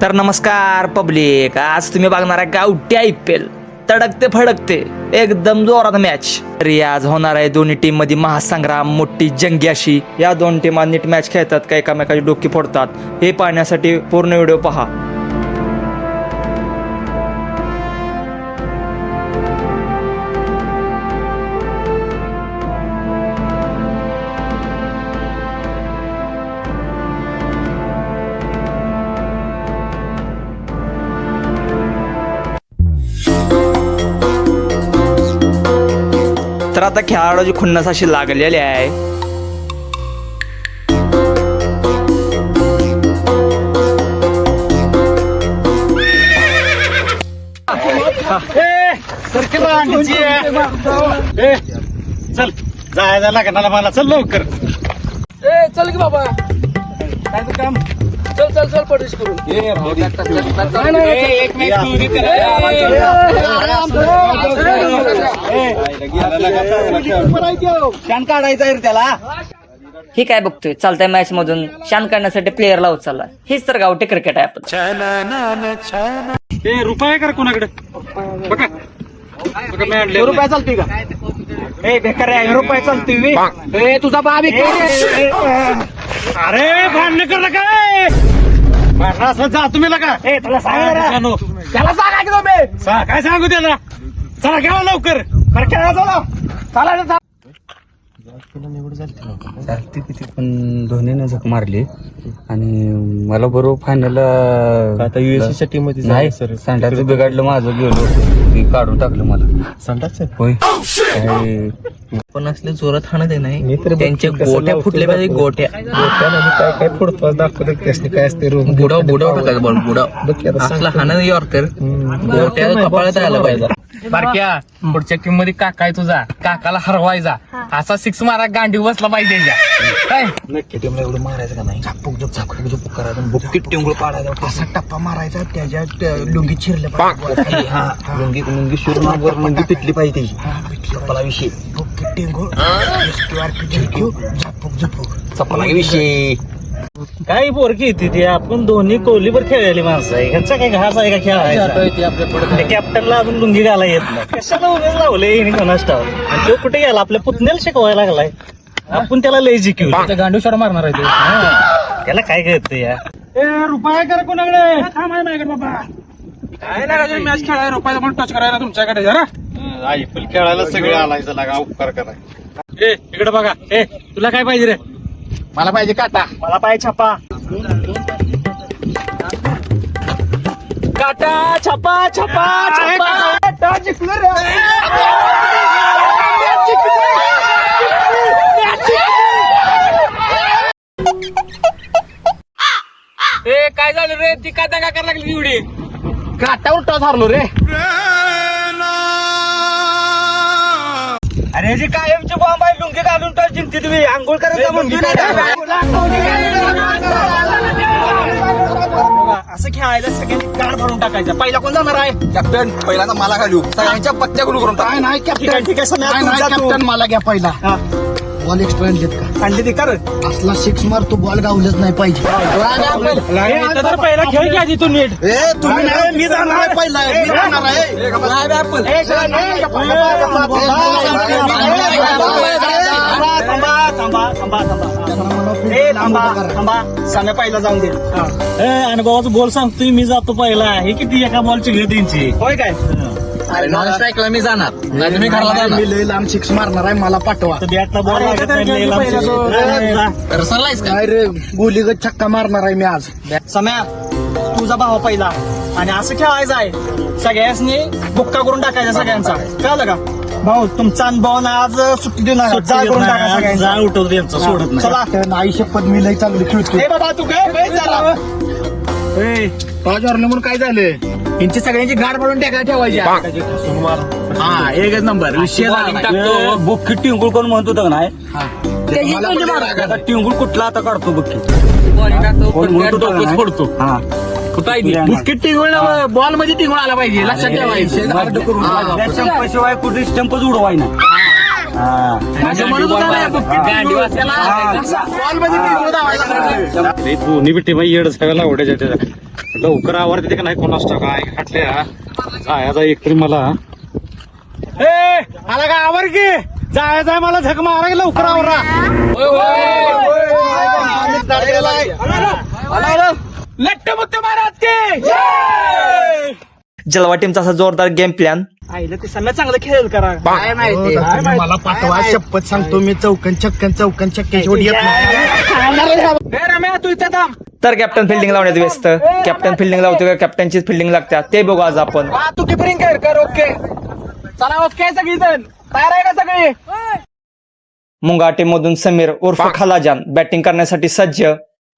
तर नमस्कार पब्लिक. आज तुम्ही बघणार आहे गावठी आय पी एल. तडकते फडकते. एकदम जोरात मॅच तरी आज होणार आहे दोन्ही टीममध्ये महासंग्राम मोठी जंगी अशी. या दोन टीमा नीट मॅच खेळतात का एकामेकाची डोकी फोडतात हे पाहण्यासाठी पूर्ण व्हिडिओ पहा. तर आता खेळाडूची खुन्नस अशी लागलेली आहे. चल जायला लागणार मला चल लवकर. ए चल की बाबा. काय काम? चल चल चल प्रवेश करून. नाही, नाही, ए, एक match तू उदी कर. ए, आवाज ए, करू. शान काढायचा आहे रे त्याला. हे काय बघतोय. चालत्या मॅच मधून. शान करण्यासाठी प्लेअर लावत चालला हेच तर गावठी क्रिकेट आहे आपण ए रुपये कर कोणाकडे? बघा. बघा मी आणले रुपया चालतोय का? ए बेकार आहे रुपये चालतोय. ए तुझा बाब अरे भांडण कर नका ए. भांडण असं जा तुम्ही लगा ए तुला सांग त्याला सांगा की तुम्ही काय सांगू त्याला? चला घ्या लवकर. बरं खेळा चला. चला चला. चालते किती पण धोनीने झक मारली. आणि मला बरोबर फायनल आता USC च्या team मध्ये नाही sir. संडाचं बिघडलं माझं गेलो. ते काढून टाकलं मला. आहे. होय. काय पण असले जोरात हाणत आहे नाही. त्यांच्या गोट्या फुटल्या पाहिजे. गोट्या. काय काय फोडतो दाखवतो त्यासनी काय असते रोग बुडाव बुडाव टाकायचं बॉल बुडाव. असला. हाणत यॉर्कर. गोट्या कपाळात राहायला पाहिजे. बारक्या पुढच्या टीममध्ये काका आहे तुझा. काकाला हरवायचा असा सिक्स मारा गांडी बसला पाहिजे त्याच्या. काय नक्की टीमला एवढं मारायचं का नाही? झापूक झुक झापूक झुक करायचं बुक्कीत टिंगूळ पाडायचा. असा टप्पा मारायचा त्याच्यात लुंगी चिरले पाहिजे. हा लुंगी लुंगी शिरून वर लुंगी पिटली पाहिजे चप्पला विषय. बुक्कीत टिंगूळ झापूक. झुपूक चप्पला विषय. काय पोरकी येते ती. आपण दोन्ही कोहलीवर खेळलेली माणसं आहे. ह्यांचा काय घास आहे का खेळायचा त्या कॅप्टनला अजून लुंगी घाला येत नाही. कशाला लावले हिने आणि तो कुठे गेला? आपल्या पुतण्याला शिकवायला लागलाय. आपण त्याला लय जिकीव गांडी शॉट मारणार आहे. त्याला काय कळत या? रुपया कर कोणाकडे? थांब आहे माझ्याकडे बाबा. काय नाही मॅच खेळायला रुपयाचा पण टच करायला तुमच्याकडे. जरा. आय पी एल खेळायला सगळे आलायचं लागा उपकार कराय ए इकडे बघा. ए तुला काय पाहिजे रे? मला पाहिजे काटा मला पाहिजे छापा. काटा छापा छापा छापा. ए काय झालं रे? ती काय दगा करायला लागली एवढी? काटावर टॉस हारलो रे. अरे जी कायमची बॉम्ब आहे लुंगी घालून तर जिंकते तुम्ही. आंघोळ करायचा म्हणतो असं खेळायला सगळ्यांनी गाड भरून टाकायचं. पहिला कोण जाणार आहे? कॅप्टन पहिल्यांदा मला घालू. सगळ्यांच्या पत्त्या गुरु करून टाक. नाही आहे ठीक आहे तू तू. कॅप्टन मला घ्या पहिला. बॉल एक्स्ट्रा आणलेत का आणली ती कर असला सिक्स मार तो बॉल गावलंच नाही पाहिजे पहिला खेळ घ्या तू नीट ए तुम्ही नाही मी जाणार आहे. पहिला मी जाणार आहे ए, चला, नाही, थांबा थांबा थांबा थांबा ए थांबा थांबा साम्या पहिला जाऊन दे आणि बाबाचं बॉल सांगतोय मी जातो पहिला हे किती एका बॉलची घेत त्यांची होय काय नॉन स्ट्राईकला मी जाणार. नाही तुम्ही घरला जाणार. मी लय लांब सिक्स मारणार आहे मला पाठवा. बॅटला बॉल अरे, लागत नाही लय का? काय रे गोलीगत छक्का मारणार आहे मी आज. सम्या तुझा भाव पहिला. आणि असं खेळायचं आहे. सगळ्यांनी बुक्का करून टाकायचा सगळ्यांचा. कळलं का? भाऊ तुमचा अनुभव ना आज सुट्टी देऊ नका सुट्टी जा देत करून टाका सगळ्यांचा. जा उठवतो त्यांचं सोडत नाही. चला. तर आई शपथ मी लय चांगली खेळतो ए बाबा तू काय बैस जरा. हरलं म्हणून काय झालं? यांची सगळ्यांची गाड पडून टाकायला ठेवायची हा एकच नंबर विषय. बुक्की टिंगुळ कोण म्हणतो तर नाही आता टिंगुळ कुठला आता काढतो बुक्की कोण म्हणतो तो कसं पडतो हा? बिस्किट टिंगूळ बॉलमध्ये टिंगूळ आला पाहिजे लक्षात ठेवायचं त्या कुठे स्टंपच उडवाय ना वाजल्याला बॉलमध्ये टिंगूळ धावायला पाहिजे. बाई लवकर आवर तिथे का नाही कोणास काय हटल्या जायचा एक तरी मला ए आला का आवर की जायचं मला झक मारा की लवकर आवरा लट्ट मुत्ते महाराज के जलवा टीमचा असा जोरदार गेम प्लॅन आईला ते सगळं चांगलं खेळेल करा. मला पाठवा शपथ सांगतो मी चौकन छक्कन चौकन छक्के शेवटी येत नाही. रम्या तू इथं थांब. तर कॅप्टन फिल्डिंग लावण्यात व्यस्त. कॅप्टन फिल्डिंग लावतो का? कॅप्टनची फिल्डिंग लागत्या. ते बघू आज आपण. तू किपरिंग कर कर ओके. चला ओके सगळी जण तयार आहे का सगळी? मुंगा टीम मधून समीर उर्फ खालाजान बॅटिंग करण्यासाठी सज्ज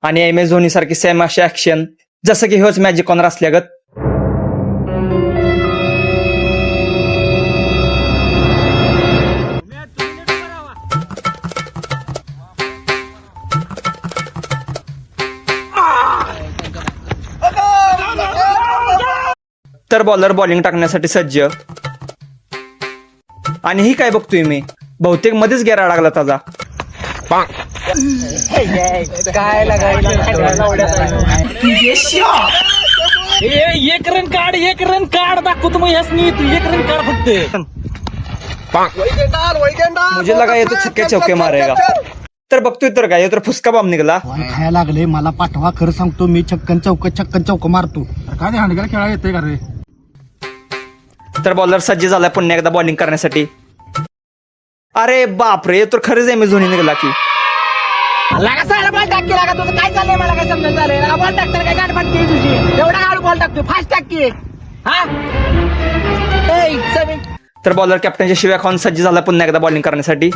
आणि एम एस धोनी सारखी सेम अशी ऍक्शन जसं की होच मॅजिक ऑनर असल्यागत तर बॉलर बॉलिंग टाकण्यासाठी सज्ज. आणि ही काय बघतोय मी? बहुतेक मध्येच गेरा लागला ताजा. काय एक रन काढ एक रन काढ दाखवतो मग ह्यासनी तू एक रन काढ फक्त मुझे लगा येतो छक्के चौके मारेगा. तर बघतोय तर काय तर फुसका बाम निघाला. खायला लागले मला पाठवा खरं सांगतो मी छक्कन चौक छक्कन चौक मारतो. काय हांडग्याला खेळा येतोय का रे? तर बॉलर सज्ज झालाय पुन्हा एकदा बॉलिंग करण्यासाठी. अरे बापरे तर खरंच एम एस धोनी निघाला की. लागा सारा बॉल टाक की लागा. तुझं काय चाललंय मला? काय समजून झालंय लागा बॉल टाकताना काय गाठ पडते तुझी? एवढा गाड बॉल टाकतो फास्ट टाक की हा? ए, समीर. तर बॉलर कॅप्टनच्या शिव्या खाऊन सज्ज झाला पुन्हा एकदा बॉलिंग करण्यासाठी.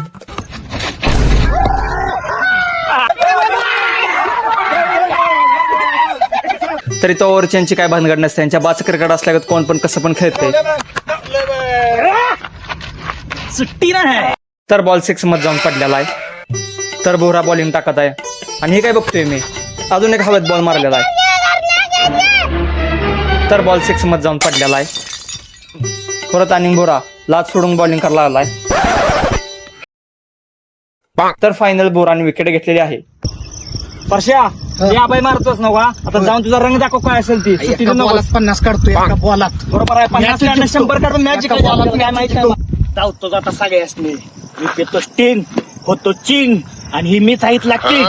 तरी तो ओव्हरचेनची काय भानगड नसते. त्यांच्या बाच क्रिकेट असल्यागत कोण पण कसं पण खेळते सुट्टी नाही तर बॉल सिक्समध्ये जाऊन पडलेला आहे. तर बोहरा बॉलिंग टाकत आहे. आणि हे काय बघतोय मी? अजून एक हवेत बॉल मारलेला आहे. तर बॉल सिक्समध्ये जाऊन पडलेला आहे. परत आणि बोरा लाच सोडून बॉलिंग करायला लागलाय. तर फायनल बोराने विकेट घेतलेली आहे. परश्या या बाई मारतोस नव्हा आता जाऊन तुझा रंग दाखव काय असेल ती. पन्नास काढतोय बरोबर आहे पन्नास शंभर काढून मॅच काय माहिती नाही. धावतो आता सगळ्याच मी मी पेतो स्टीन होतो चीन आणि ही मीच आहेत लागते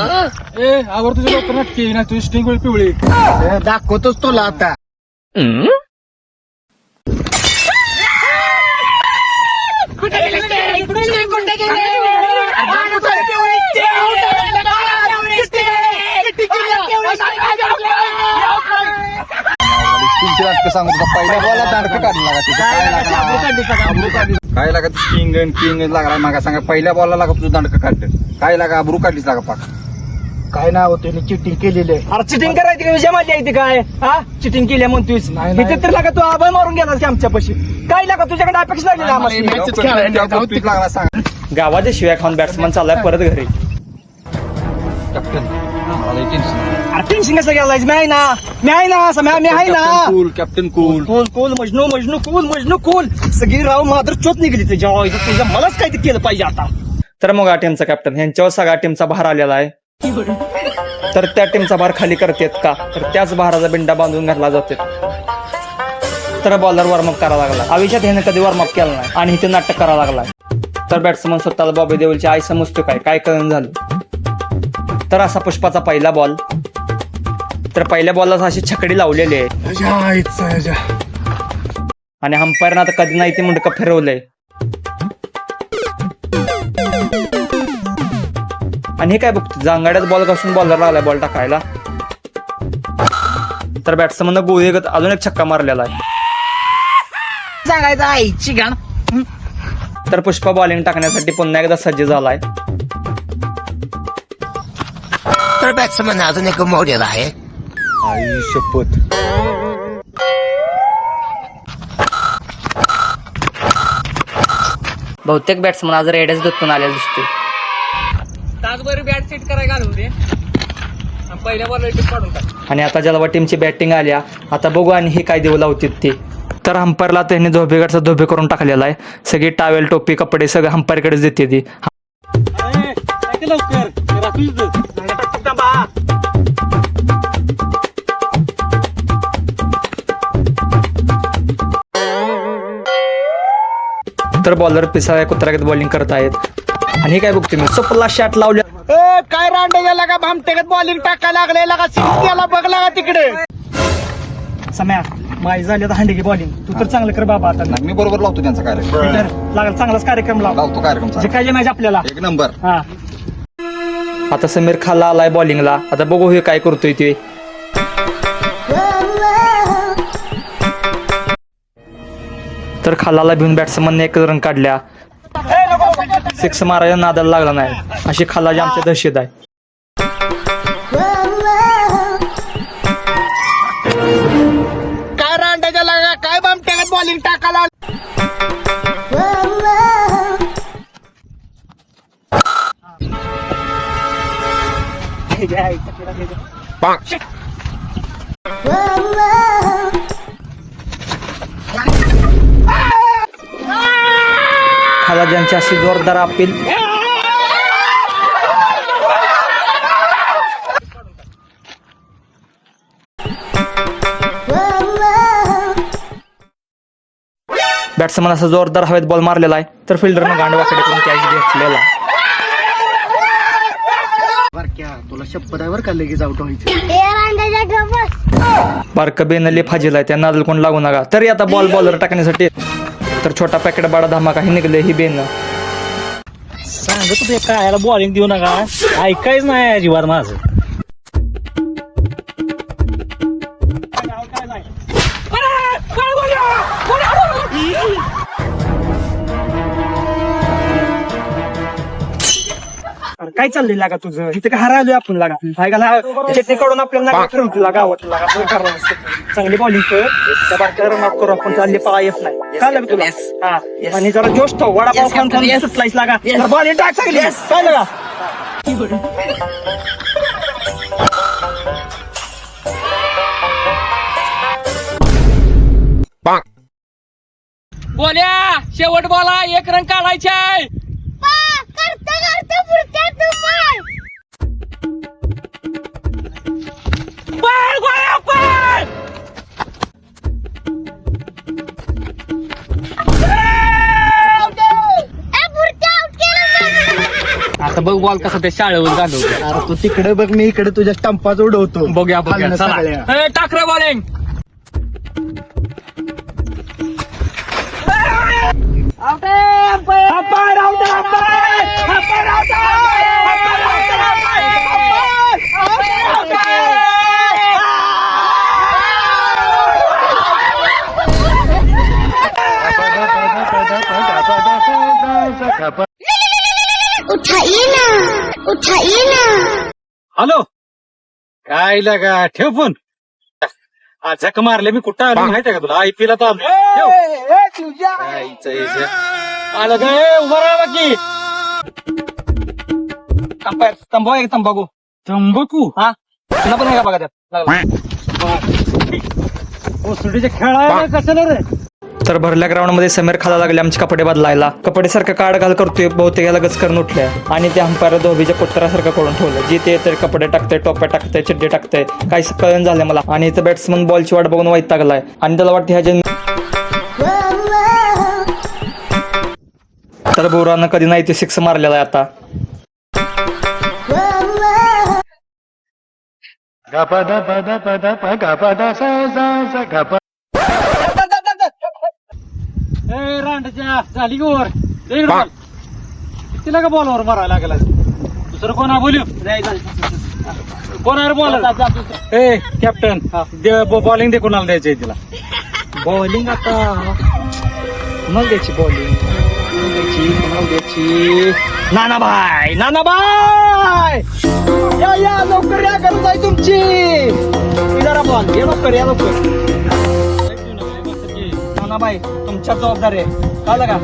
ए आवर तुझ्या लवकर नटकी ना तुझी स्टिंग होईल पिवळी दाखवतोच तुला आता पहिल्या बॉला दांडकं काढलं काय लागा किंग किंग लागला. मागा सांगा पहिल्या बॉलला लागा तुझं दांडकं काढलं काय लागा? अब्रू काढलीच लागा पाक. काय नाव होते? चिटिंग केलेलं आहे. अरे चिटिंग करायची का? विजय माझ्या इथे काय? हा? चिटिंग केल्या म्हणतोयस. इथे तर लागा तू आबाय मारून गेलास की आमच्यापाशी. काय लागा तुझ्याकडे अपेक्षा लागली आम्हाला लागला सांगा. गावाच्या शिव्या खाऊन बॅट्समन चाललाय परत घरी. कॅप्टन मला लई टेन्शन आहे. अरे टेन्शन कसं घ्यायला मी आहे ना मी आहे ना असं मी आहे ना captain cool captain cool cool cool Majnu मजनू कूल मजनू कूल सगळी राव मात्र चोत निघली तुझ्या मलाच काय ते केलं पाहिजे आता तर मग टीमचा कॅप्टन ह्यांच्यावर सगळ्या टीमचा भार आलेला आहे. तर त्या टीमचा भार खाली करतेत का? तर त्याच भाराचा बिंडा बांधून घातला जाते तर बॉलर वॉर्मअप करायला लागला. आयुष्यात ह्याने कधी वॉर्मअप केला नाही. आणि इथे नाटक करायला लागलाय तर बॅट्समन स्वतःला बॉबी देवलची आई समजतो काय? काय कळून झालं? तर असा पुष्पाचा पहिला बॉल. तर पहिल्या बॉलला अशी छकडी लावलेली आहे. आणि अंपायरनं आता कधी नाही ते मुंडकं फिरवलंय. आणि हे काय बघतो जांगाड्यात बॉल घासून बॉलर लागलाय बॉल टाकायला. तर बॅट्समन गोळी अजून एक छक्का मारलेला आहे. सांगायचं आईची गाण तर पुष्पा बॉलिंग टाकण्यासाठी पुन्हा एकदा सज्ज झालाय. तर बॅट्समन अजून एक गमावलेला आहे आई शपथ बहुतेक बॅट्समन आज रेडच दत्तून आलेला दिसतोय. तासभर बॅट सेट करायला घालू दे. आणि पहिल्या बॉल काढून टाक. आणि आता जलवा टीमची बॅटिंग आल्या आता बघू आणि हे काय देऊ लावतील ते. तर हंपायरला त्यांनी धोबेगडचा धोबे करून टाकलेला आहे. सगळी टावेल टोपी कपडे सगळे हंपायरकडेच देते ती. लवकर. तर बॉलर पिसाळ्या कुत्र्यागत बॉलिंग करत आहेत. आणि हे काय बघतो मी? सपला शॉट लावल्या काय रांडे गेला का? भामटेगत बॉलिंग टाकायला लागले. का त्याला बघला का तिकडे? सम्या माझी झाली आता हंडी बॉलिंग तू तर चांगलं कर बाबा आता. मी बरोबर लावतो त्यांचा कार्यक्रम. लागला चांगलाच कार्यक्रम लाव. लावतो कार्यक्रम जे काय मॅच आपल्याला. एक नंबर. हा. आता समीर खाला आलाय बॉलिंगला आता बघू हे काय करतोय ते. तर खालाला भिवून बॅट्समनने एक रन काढल्या. सिक्स मारायला नादाला लागला नाही. अशी खालाची आमच्या दहशत आहे. काय रांडाच्या लागा काय बॉलिंग टाकायला ज्यांची अशी जोरदार अपील बॅट्समन असा जोरदार हवेत बॉल मारलेला आहे तर फिल्डरनं गांडवाकडे करून कॅच घेतलेला. तुला शपथ आहे बरं का लगेच आउट व्हायचं? बारकं बेनले फाजील आहे त्या नादल कोण लागू नका. तरी आता बॉल बॉलर टाकण्यासाठी तर छोटा पॅकेट बाडा धमाका हे निघले ही बेन. सांगत होते काय याला बॉलिंग देऊ नका. ऐकायच नाही अजिबात माझं. काय चाललंय लागा तुझं? इथे काय हरायलोय आपण लागा. काय का कडून आपल्याला नागा ठेवून तुला गावात लागा. चांगली बॉलिंग कर त्या बारक्या रन करू आपण. चालले पळा येत नाही. काय लागलं तुला? हा. आणि जरा जोश तो वडापाव खाऊन खाऊन सुटलायस लागा. बॉलिंग टाक चांगली. काय लागा? बोल्या शेवट बोला एक रन काढायचे आहे आता बघ बॉल कसा ते शाळेवर घालवतो अरे तू तिकडे बघ मी इकडे तुझ्या स्टंपाच उडवतो. बघूया बघूया. चला. सगळ्या. ए, टाक रे बॉलिंग उठाइए ना उठाइए ना हॅलो काय लागा ठेव फोन. झक मारले. मी कुठं आलो माहिती आहे का तुला? आयपीएल तर आलो. ठेव. आलं काय उभा राहा की तंबाखू आहे का तंबाखू तंबाखू? हा? तुला पण आहे का बघा त्यात? ओ सुटीचे खेळ आहे ना कशाला रे? तर भरल्या ग्राउंडमध्ये समीर खाला लागले आमचे कपडे बदलायला. कपडे सारखं काढ घाल करतोय बहुतेक याला करून उठल्या. आणि ते अंपायर धोबीच्या कुत्र्यासारखं करून ठेवलं जिथे तर कपडे टाकतंय टोप्या टाकतंय चिड्डे टाकतंय काही कळण झालं मला. आणि इथं बॅट्समन बॉलची वाट बघून वैतागलाय. आणि त्याला वाटते ह्या तर बोरानं कधी नाही ते सिक्स मारलेला आहे आता. ए रांडच्या झाली दे इकडं बॉल. तिला का बॉलवर मारायला लागला? दुसरं कोण आहे? बोलू. कोण आहे बॉलर ए कॅप्टन बॉलिंग दे कोणाला द्यायची तिला. बॉलिंग आता. मग द्यायची बॉलिंग द्यायची द्यायची नाना भाई नाना भाई या या लवकर या आहे तुमची. जरा बॉल ये लवकर या लवकर. नानाबाई तुमच्या जबाबदारी आहे. कळलं का?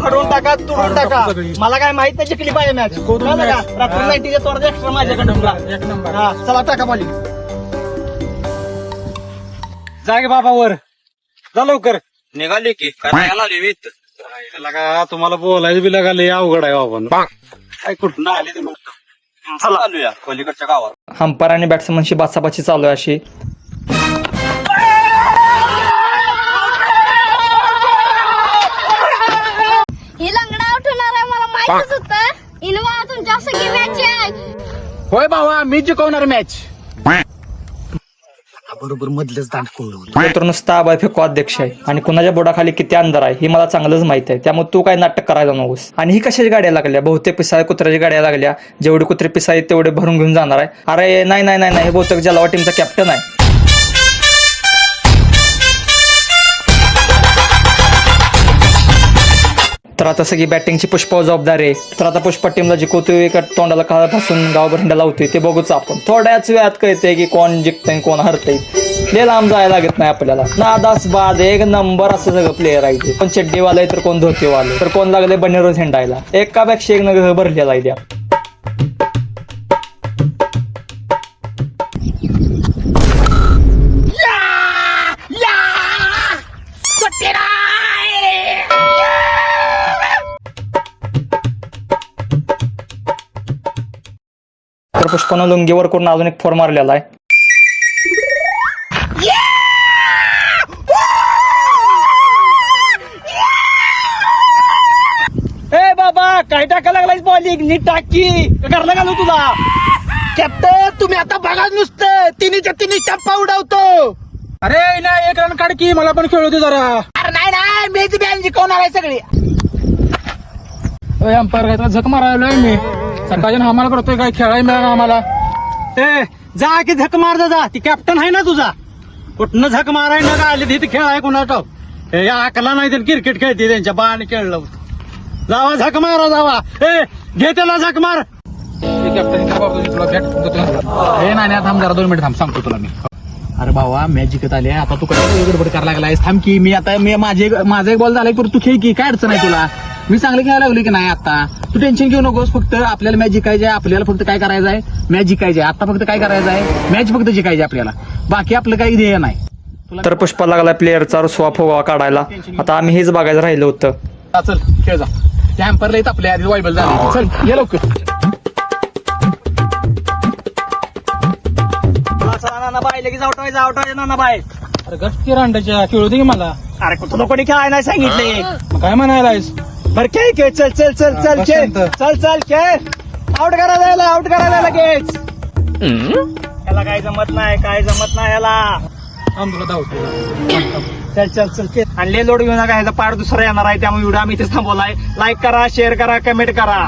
फाडून टाका तुडून टाका. मला काय माहीत नाही जिंकली पाहिजे मॅच कळलं का? रात्री नाईटीच्या तोडत एक्स्ट्रा माझ्याकडे एक नंबर हा चला टाका बॉलिंग जागे बाबा वर. जा लवकर. निघाले की. काय लगा तुम्हाला बोलायचं बी लगा लय अवघड आहे बाबा. काय कुठं? आले तुम्हाला चालूया. पलीकडच्या गावात. हंपर आणि बॅट्समनशी बाचाबाची चालू आहे अशी. माहितच होतं इनवा तुमच्या सगळी मॅच आहे? होय भावा मी जिंकवणार मॅच बरोबर मधलंच दांड कोळवलं मित्रांनो ताबा फेको अध्यक्ष आहे. आणि कुणाच्या बोटाखाली किती अंधार आहे हे मला चांगलंच माहीत आहे. त्यामुळे तू काय नाटक करायला नकोस. आणि ही कशाची गाड्या लागल्या? बहुतेक पिसाय कुत्र्याच्या गाड्या लागल्या. जेवढे कुत्रे पिसाय तेवढे भरून घेऊन जाणार आहे. अरे नाही नाही नाही नाही. हे बहुतेक जलावा टीमचा कॅप्टन आहे. तर आता सगळी बॅटिंगची पुष्प जबाबदारी आहे. तर आता पुष्पा टीमला जिंकवतोय का तोंडाला काळपासून गावभर लावतोय ते बघूच आपण. थोड्याच वेळात कळतंय की कोण जिंकतंय कोण हरतंय. ते लांब जायला लागत नाही आपल्याला. नादास बाद एक नंबर असं सगळं प्लेअर आहे ते. कोण चड्डीवाले तर कोण धोतीवाले तर कोण लागले बनेरोज हिंडायला? एकापेक्षा एक नगर भरलेला आहे त्या. पुष्पानं लुंगीवर करून अजून एक फोर मारलेला आहे. ए बाबा काय टाकायला लागलाय बॉलिंग नीट टाकी करला घालू तुला? कॅप्टन तुम्ही आता बघा नुसतं. तिन्हीच्या तिन्ही टप्पा उडवतो. अरे नाही एक रन काढ की. मला पण खेळू दे जरा. अरे नाही नाही मीच बॅन जिंकवणार आहे सगळी. अंपायर काय झक मारायला मी? सकाळच्या आम्हाला करतोय काय? खेळायला मिळाला आम्हाला. ए जा की झक मार जा, जा. ती कॅप्टन आहे ना तुझा. कुठनं झक माराय ना का आली तिथे खेळ आहे कोणा ठाव हे या अकला नाही तर क्रिकेट खेळते त्यांच्या बाण खेळलं. जावा झक मारा जावा. ए घे त्याला झक मार. कॅप्टन तुला बॅट हे नाही थांब जरा दोन मिनिट थांब सांगतो तुला मी. अरे भावा मॅच जिंकत आली आता तू कसं गडबड करायला लागलायस? थांब की मी आता मी माझे माझा एक बॉल झालाय पर तू खेळ की काय अडचण आहे तुला? मी चांगलं खेळायला लागलो की नाही आता? तू टेन्शन घेऊ नकोस फक्त आपल्याला मॅच जिंकायची आहे आपल्याला फक्त काय करायचं आहे? मॅच जिंकायची आहे आता फक्त काय करायचं आहे? मॅच फक्त जिंकायची आपल्याला. बाकी आपलं काही ध्येय नाही. तर पुष्पा लागला प्लेअरचा रुसवा फुगवा काढायला. आता आम्ही हेच बघायचं राहिलं होतं. हा, चल खेळ जा. हॅम्परला येत आपल्या आधी वायबल झाली. चल ये लवकर. अरे गटकी रांडाच्या खेळू दे की मला? अरे कुठं कोणी खेळाय नाही सांगितले. काय म्हणायलायस? बर खेळ खेळ चल चल चल चल शांत. चल चल खेळ आउट करायला याला आउट करायला लगेच याला काय जमत नाही काय जमत नाही याला. चल चल चल खेळ आणि ले लोड घेऊ नका ह्याचा पार दुसरा येणार आहे त्यामुळे व्हिडिओ आम्ही इथे थांबवलाय. लाईक करा शेअर करा कमेंट करा.